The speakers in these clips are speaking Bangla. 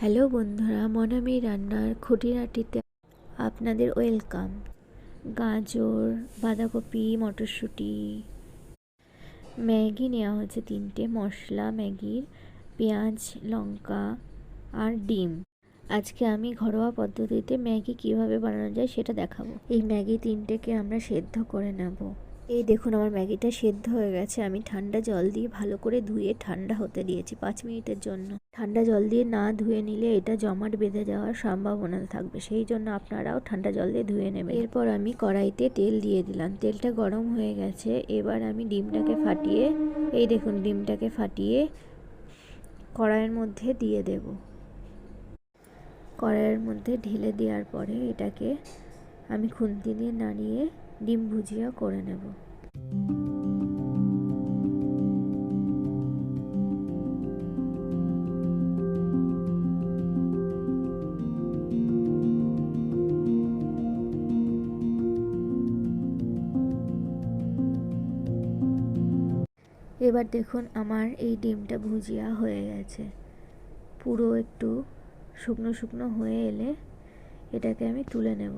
হ্যালো বন্ধুরা, মনামি রান্নার খুঁটিনাটিতে আপনাদের ওয়েলকাম। গাজর, বাঁধাকপি, মটরশুঁটি, ম্যাগি নেওয়া হয়েছে তিনটে, মশলা, ম্যাগির, পেঁয়াজ, লঙ্কা আর ডিম। আজকে আমি ঘরোয়া পদ্ধতিতে ম্যাগি কীভাবে বানানো যায় সেটা দেখাবো। এই ম্যাগি তিনটেকে আমরা সেদ্ধ করে নেব। এই দেখুন, আমার ম্যাগিটা সেদ্ধ হয়ে গেছে। আমি ঠান্ডা জল দিয়ে ভালো করে ধুয়ে ঠান্ডা হতে দিয়েছি পাঁচ মিনিটের জন্য। ঠান্ডা জল দিয়ে না ধুয়ে নিলে এটা জমাট বেঁধে যাওয়ার সম্ভাবনা থাকবে। সেই জন্য আপনারাও ঠান্ডা জল দিয়ে ধুয়ে নেবেন। এরপর আমি কড়াইতে তেল দিয়ে দিলাম। তেলটা গরম হয়ে গেছে। এবার আমি ডিমটাকে ফাটিয়ে, এই দেখুন, ডিমটাকে ফাটিয়ে কড়াইয়ের মধ্যে দিয়ে দেব। কড়াইয়ের মধ্যে ঢেলে দেওয়ার পরে এটাকে আমি খুন্তি দিয়ে নাড়িয়ে ডিম ভুজিয়া করে নেব। এবার দেখুন আমার এই ডিমটা ভুজিয়া হয়ে গেছে। পুরো একটু শুকনো শুকনো হয়ে এলে এটাকে আমি তুলে নেব।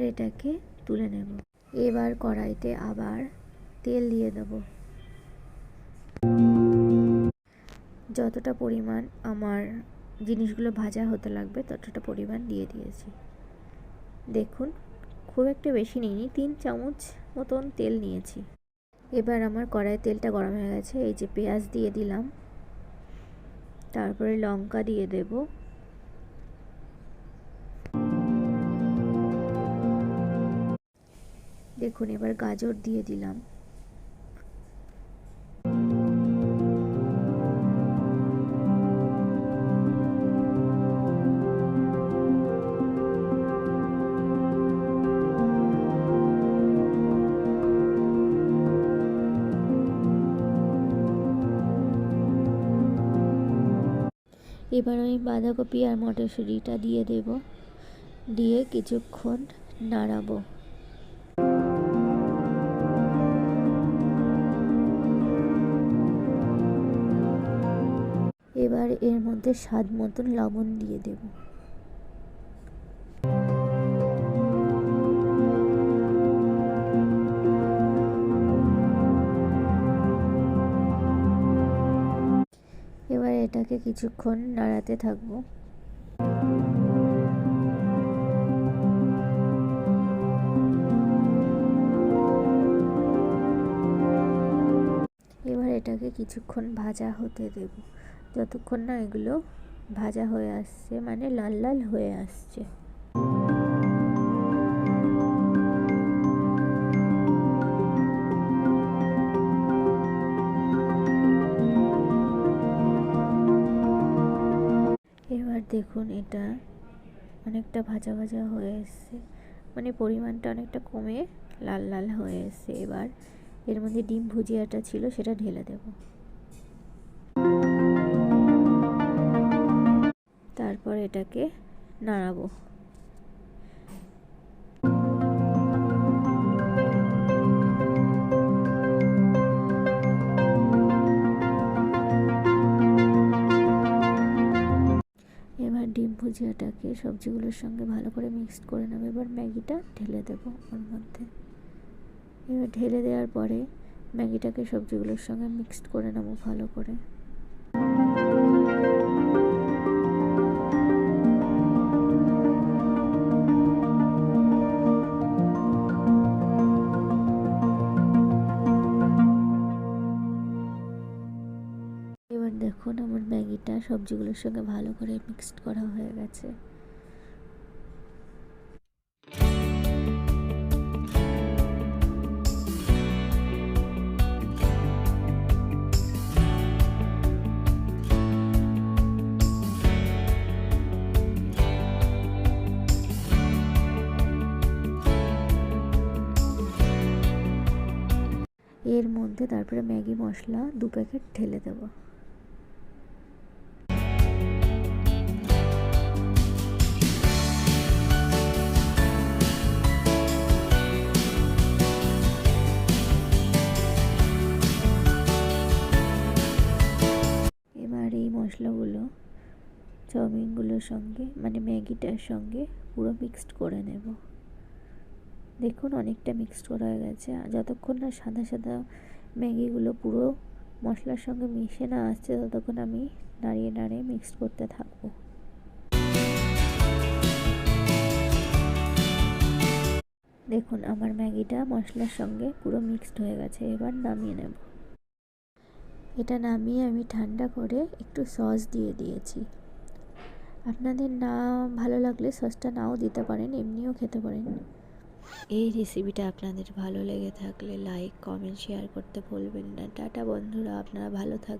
এবার এটাকে তুলে নেব। এবার কড়াইতে আবার তেল দিয়ে দেব। যতটা পরিমাণ আমার জিনিসগুলো ভাজা হতে লাগবে, ততটা পরিমাণ দিয়ে দিয়েছি। দেখুন, খুব একটা বেশি নিইনি, তিন চামচ মতন তেল নিয়েছি। এবার আমার কড়াই তেলটা গরম হয়ে গেছে, এই যে পেঁয়াজ দিয়ে দিলাম। তারপরে লঙ্কা দিয়ে দেব। দেখুন, এবার গাজর দিয়ে দিলাম। এবার আমি বাঁধাকপি আর মটরশুঁটিটা দিয়ে দেব। দিয়ে কিছুক্ষণ নাড়াবো। এবার এর মধ্যে স্বাদ মতন লবণ দিয়ে দেব। এবার এটাকে কিছুক্ষণ নাড়াতে থাকব। এবার এটাকে কিছুক্ষণ ভাজা হতে দেব। যতক্ষণ না এগুলো ভাজা হয়ে আসছে মানে লাল লাল হয়ে আসছে। এবার দেখুন এটা অনেকটা ভাজা ভাজা হয়ে এসছে। মানে পরিমাণটা অনেকটা কমে লাল লাল হয়ে এসছে। এবার এর মধ্যে ডিম ভুজিয়াটা ছিল, সেটা ঢেলে দেব। তারপর এটাকে নাড়াবো। এবার ডিম ভুজিয়াটাকে সবজিগুলোর সঙ্গে ভালো করে মিক্সড করে নেব। এবার ম্যাগিটা ঢেলে দেবো ওর মধ্যে। এবার ঢেলে দেওয়ার পরে ম্যাগিটাকে সবজিগুলোর সঙ্গে মিক্সড করে নেব ভালো করে। সবজিগুলোর সঙ্গে ভালো করে মিক্সড করা হয়ে গেছে। এর মধ্যে তারপরে ম্যাগি মশলা দু প্যাকেট ঢেলে দেবো। মশলাগুলো, চাউমিনগুলোর সঙ্গে মানে ম্যাগিটার সঙ্গে পুরো মিক্সড করে নেব। দেখুন অনেকটা মিক্সড করা হয়ে গেছে। যতক্ষণ না সাদা সাদা ম্যাগিগুলো পুরো মশলার সঙ্গে মিশে না আসছে, ততক্ষণ আমি নাড়িয়ে নাড়িয়ে মিক্সড করতে থাকব। দেখুন আমার ম্যাগিটা মশলার সঙ্গে পুরো মিক্সড হয়ে গেছে। এবার নামিয়ে নেব। এটা নামিয়ে আমি ঠান্ডা করে একটু সস দিয়ে দিয়েছি। আপনাদের না ভালো লাগলে সসটা নাও দিতে পারেন, এমনিও খেতে পারেন। এই রেসিপিটা আপনাদের ভালো লেগে থাকলে লাইক কমেন্ট শেয়ার করতে ভুলবেন না। টাটা বন্ধুরা, আপনারা ভালো থাকবেন